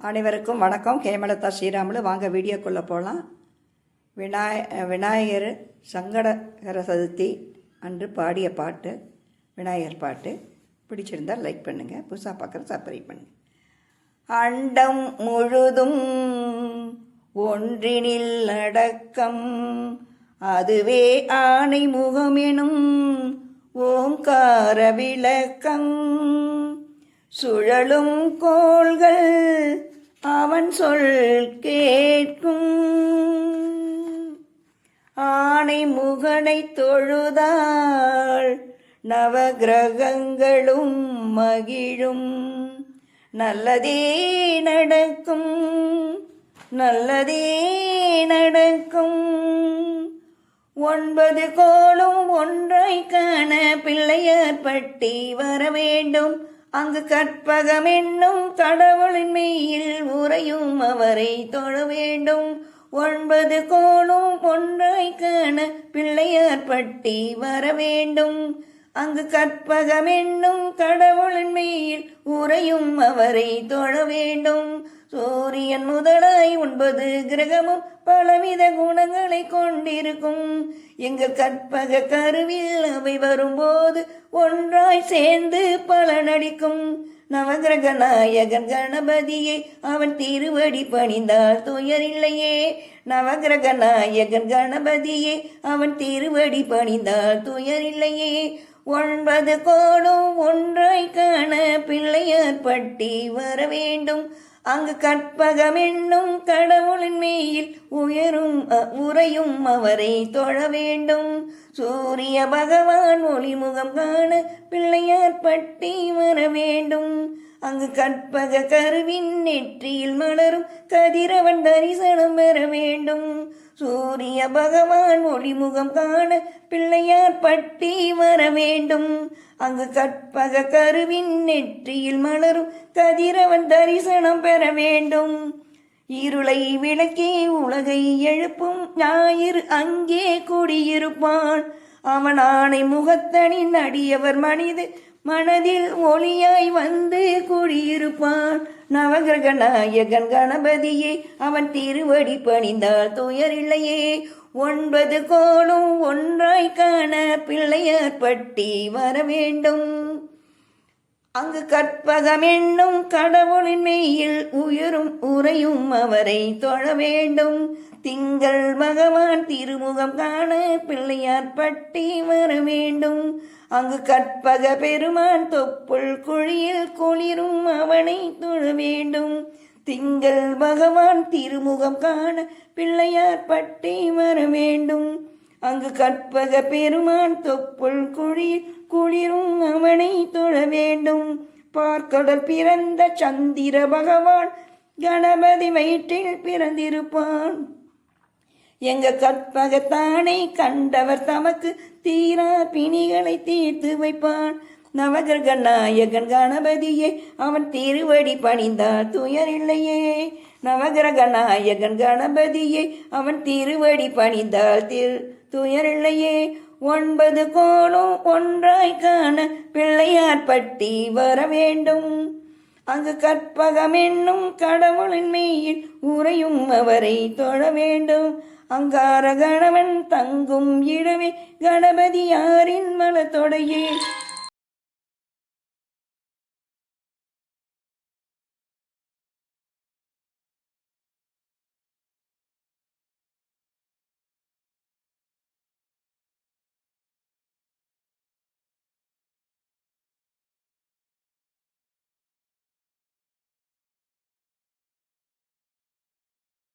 அனைவருக்கும் வணக்கம். ஹேமலதா ஸ்ரீராமுலு வாங்க வீடியோக்குள்ளே போகலாம் விநாய விநாயகர் சங்கடகர சதுர்த்தி அன்று பாடிய பாட்டு விநாயகர் பாட்டு. பிடிச்சிருந்தால் லைக் பண்ணுங்கள் புதுசாக பார்க்குற சப்ஸ்கிரைப் பண்ணுங்கள் அண்டம் முழுதும் ஒன்றினில் அடக்கம் அதுவே ஆணை முகமெனும் ஓங்கார விளக்கம். சுழலும் கோள்கள் அவன் சொல் கேட்கும். ஆனை முகனை தொழுதாள் நவகிரகங்களும் மகிழும். நல்லதே நடக்கும் நல்லதே நடக்கும். ஒன்பது கோளும் ஒன்றை காண பிள்ளையார் பட்டி வர வேண்டும். அங்கு கற்பகமென்னும் கடவுளின் மெய்யில் உறையும் அவரை தொழ வேண்டும். ஒன்பது கோளும் ஒன்றாய் காண பிள்ளையார் பட்டி வர வேண்டும். அங்கு கற்பகமென்னும் கடவுளின் மெய்யில் உறையும் அவரை தொழ வேண்டும். சூரியன் முதலாய் ஒன்பது கிரகமும் பலவித குணங்களை கொண்டிருக்கும். எங்கள் கற்பக கருவில் அவை வரும்போது ஒன்றாய் சேர்ந்து பலனடிக்கும் நவகிரக நாயகன் கணபதியை அவன் திருவடி பணிந்தால் துயரில்லையே. நவகிரக நாயகன் கணபதியே அவன் திருவடி பணிந்தால் துயரில்லையே. ஒன்பது கோடும் ஒன்றாய் காண பிள்ளையார் பட்டி வர வேண்டும். அங்கு கற்பகமென்னும் கடவுளின் மேயில் உயரும் உரையும் உறையும் அவரை தொழ வேண்டும். சூரிய பகவான் ஒளிமுகம் காண பிள்ளையார் பட்டி வர வேண்டும். அங்கு கற்பக கருவின் நெற்றியில் மலரும் கதிரவன் தரிசனம் பெற வேண்டும். சூரிய பகவான் ஒளிமுகம் காண பிள்ளையார் பட்டி வர வேண்டும். அங்கு கற்பக கருவின் நெற்றியில் மலரும் கதிரவன் தரிசனம் பெற வேண்டும். இருளை விளக்கே உலகை எழுப்பும் ஞாயிறு அங்கே குடியிருப்பான். அவன் ஆணை முகத்தனின் அடியவர் மனித மனதில் ஒளியாய் வந்து குடியிருப்பான். நவகிரக நாயகன் கணபதியே அவன் திருவடி பணிந்தால் துயரில்லையே ஒன்பது கோளும் ஒன்றாய் காண பிள்ளையார் பட்டி வர வேண்டும். அங்கு கற்பகம் என்னும் கடவுளின் மெய்யில் உயரும் உறையும் அவரை தொழ வேண்டும். திங்கள் பகவான் திருமுகம் காண பிள்ளையார் பட்டி வர வேண்டும். அங்கு கற்பக பெருமான் தொப்புள் குழியில் குளிரும் அவனை தொழ வேண்டும். திங்கள் பகவான் திருமுகம் காண பிள்ளையார் பட்டி வர வேண்டும். அங்கு கற்பக பெருமான் தொப்புள் குழியில் குளிரும் அவனை தொழ வேண்டும். பார்க்கடல் பிறந்த சந்திர பகவான் கணபதி வயிற்றில் பிறந்திருப்பான். எங்க கற்பகத்தானை கண்டவர் தமக்கு தீரா பிணிகளை தீர்த்து வைப்பான். நவகிரக நாயகன் கணபதியே அவன் திருவடி பணிந்தார் துயரில்லையே. நவகிரக நாயகன் கணபதியே அவன் திருவடி பணிந்தால் திரு துயரில்லையே. ஒன்பது கோலும் ஒன்றாய் காண பிள்ளையார் பட்டி வர வேண்டும் அங்கு கற்பகம் என்னும் கடவுளின் மெய்யில் உறையும் அவரை தொழ வேண்டும். அங்கார கணவன் தங்கும் இடமே கணபதி யாரின் தொடையே